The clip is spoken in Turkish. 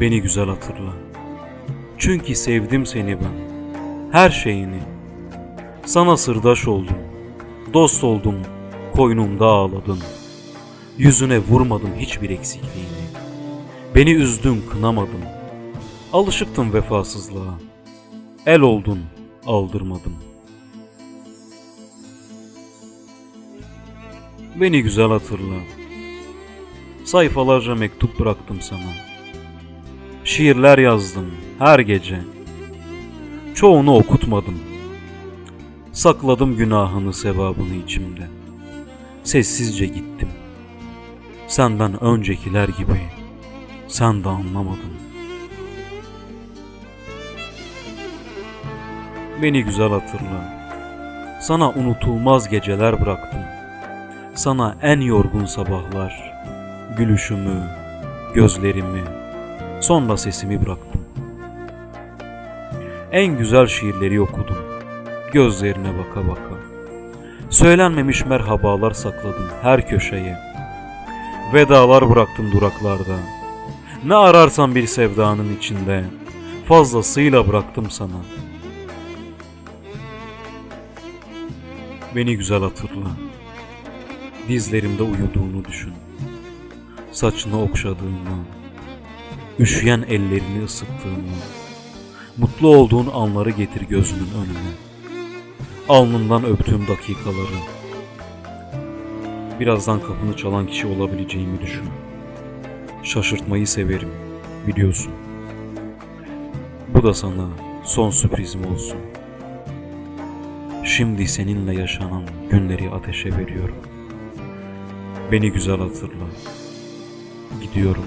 Beni güzel hatırla. Çünkü sevdim seni ben. Her şeyini. Sana sırdaş oldum. Dost oldum. Koynumda ağladın. Yüzüne vurmadım hiçbir eksikliğini. Beni üzdün kınamadım. Alışıktım vefasızlığa. El oldun aldırmadım. Beni güzel hatırla. Sayfalarca mektup bıraktım sana. Şiirler yazdım her gece. Çoğunu okutmadım. Sakladım günahını sevabını içimde. Sessizce gittim. Senden öncekiler gibi sen de anlamadın. Beni güzel hatırla. Sana unutulmaz geceler bıraktım. Sana en yorgun sabahlar, gülüşümü, gözlerimi, sonra sesimi bıraktım. En güzel şiirleri okudum, gözlerine baka baka. Söylenmemiş merhabalar sakladım her köşeye. Vedalar bıraktım duraklarda. Ne ararsan bir sevdanın içinde, fazlasıyla bıraktım sana. Beni güzel hatırla. Dizlerimde uyuduğunu düşün. Saçını okşadığını, üşüyen ellerini ısıttığını, mutlu olduğun anları getir gözünün önüne. Alnından öptüğüm dakikaları. Birazdan kapını çalan kişi olabileceğimi düşün. Şaşırtmayı severim, biliyorsun. Bu da sana son sürprizim olsun. Şimdi seninle yaşanan günleri ateşe veriyorum. Beni güzel hatırla. Gidiyorum.